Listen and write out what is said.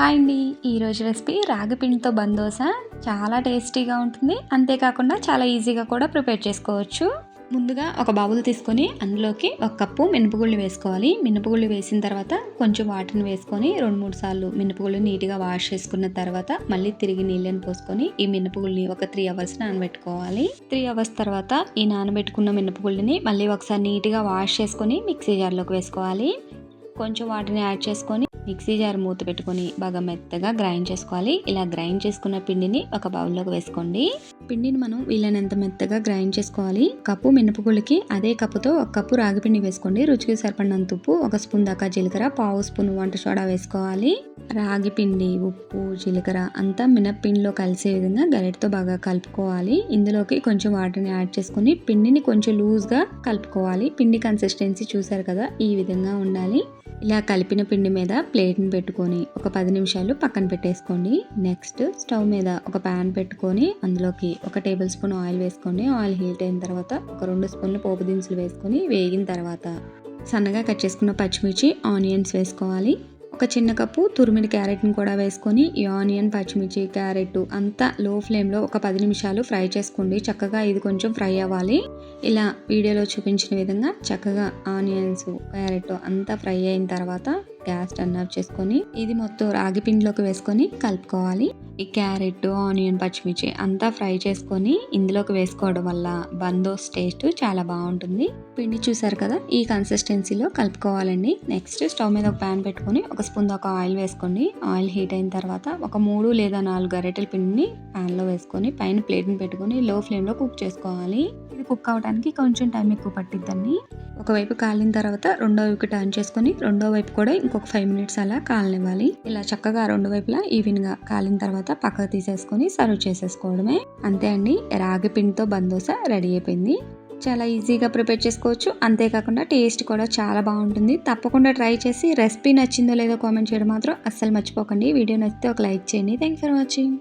Hi అండి. ఈరోజు recipe రాగి పిండితో బందోస చాలా టేస్టీగా ఉంటుంది. అంతేకాకుండా చాలా ఈజీగా కూడా ప్రిపేర్ చేసుకోవచ్చు. ముందుగా ఒక బౌల్ తీసుకొని అందులోకి ఒక కప్పు మినపగుళ్ళు వేసుకోవాలి. మినపగుళ్ళు వేసిన తర్వాత కొంచెం వాటర్ని వేసుకొని రెండు మూడు సార్లు మినపగుళ్ళు నీట్గా వాష్ చేసుకున్న తర్వాత మళ్ళీ తిరిగి నీళ్ళని పోసుకొని ఈ మినపగుళ్ళని ఒక త్రీ అవర్స్ నానబెట్టుకోవాలి. త్రీ అవర్స్ తర్వాత ఈ నానబెట్టుకున్న మినపగుళ్ళని మళ్ళీ ఒకసారి నీట్గా వాష్ చేసుకొని మిక్సీ జార్లోకి వేసుకోవాలి. కొంచెం వాటిని యాడ్ చేసుకొని మిక్సీ జార్ మూత పెట్టుకొని బాగా మెత్తగా గ్రైండ్ చేసుకోవాలి. ఇలా గ్రైండ్ చేసుకున్న పిండిని ఒక బౌల్లోకి వేసుకోండి. పిండిని మనం వీలైనంత మెత్తగా గ్రైండ్ చేసుకోవాలి. కప్పు మినపగుళ్ళకి అదే కప్పుతో ఒక కప్పు రాగి పిండి వేసుకోండి. రుచికి సరిపడినంత ఉప్పు ఒక స్పూన్ దాకా జీలకర్ర పావు స్పూన్ వంట సోడా వేసుకోవాలి. రాగి పిండి ఉప్పు జీలకర్ర అంతా మినప్పిండిలో కలిసే విధంగా గరిటతో బాగా కలుపుకోవాలి. ఇందులోకి కొంచెం వాటర్ని యాడ్ చేసుకొని పిండిని కొంచెం లూజ్గా కలుపుకోవాలి. పిండి కన్సిస్టెన్సీ చూసారు కదా ఈ విధంగా ఉండాలి. ఇలా కలిపిన పిండి మీద ప్లేట్ని పెట్టుకొని ఒక పది నిమిషాలు పక్కన పెట్టేసుకోండి. నెక్స్ట్ స్టవ్ మీద ఒక ప్యాన్ పెట్టుకొని అందులోకి ఒక టేబుల్ స్పూన్ ఆయిల్ వేసుకోండి ఆయిల్ హీట్ అయిన తర్వాత ఒక రెండు స్పూన్లు పోపు దినుసులు వేసుకొని వేగిన తర్వాత సన్నగా కట్ చేసుకున్న పచ్చిమిర్చి ఆనియన్స్ వేసుకోవాలి. ఒక చిన్న కప్పు తురిమిడి క్యారెట్ని కూడా వేసుకొని ఈ ఆనియన్ పచ్చిమిర్చి క్యారెట్ అంతా లో ఫ్లేమ్లో ఒక పది నిమిషాలు ఫ్రై చేసుకోండి. చక్కగా ఇది కొంచెం ఫ్రై అవ్వాలి. ఇలా వీడియోలో చూపించిన విధంగా చక్కగా ఆనియన్స్ క్యారెట్ అంతా ఫ్రై అయిన తర్వాత గ్యాస్ టర్న్ ఆఫ్ చేసుకొని ఇది మొత్తం రాగి పిండిలోకి వేసుకొని కలుపుకోవాలి. ఈ క్యారెట్ ఆనియన్ పచ్చిమిర్చి అంతా ఫ్రై చేసుకొని ఇందులోకి వేసుకోవడం వల్ల బందోస్ టేస్ట్ చాలా బాగుంటుంది. పిండి చూసారు కదా ఈ కన్సిస్టెన్సీలో కలుపుకోవాలండి. నెక్స్ట్ స్టవ్ మీద ఒక ప్యాన్ పెట్టుకొని ఒక స్పూన్ ఒక ఆయిల్ వేసుకోండి ఆయిల్ హీట్ అయిన తర్వాత ఒక మూడు లేదా నాలుగు గరిటెల పిండిని ప్యాన్లో వేసుకొని పైన ప్లేట్ని పెట్టుకొని లో ఫ్లేమ్లో కుక్ చేసుకోవాలి. ఇది కుక్ అవడానికి కొంచెం టైం ఎక్కువ పట్టిద్దండి. ఒకవైపు కాలిన తర్వాత రెండో వైపు టర్న్ చేసుకొని రెండో వైపు కూడా ఇంకొక ఫైవ్ మినిట్స్ అలా కాలనివ్వాలి. ఇలా చక్కగా రెండు వైపులా ఈవెన్గా కాలిన తర్వాత పక్కకు తీసేసుకొని సర్వ్ చేసేసుకోవడమే. అంతే అండి రాగి పిండితో బందోస రెడీ అయిపోయింది. చాలా ఈజీగా ప్రిపేర్ చేసుకోవచ్చు. అంతేకాకుండా టేస్ట్ కూడా చాలా బాగుంటుంది. తప్పకుండా ట్రై చేసి రెసిపీ నచ్చిందో లేదో కామెంట్ చేయడం మాత్రం అస్సలు మర్చిపోకండి. వీడియో నచ్చితే ఒక లైక్ చేయండి. Thank for watching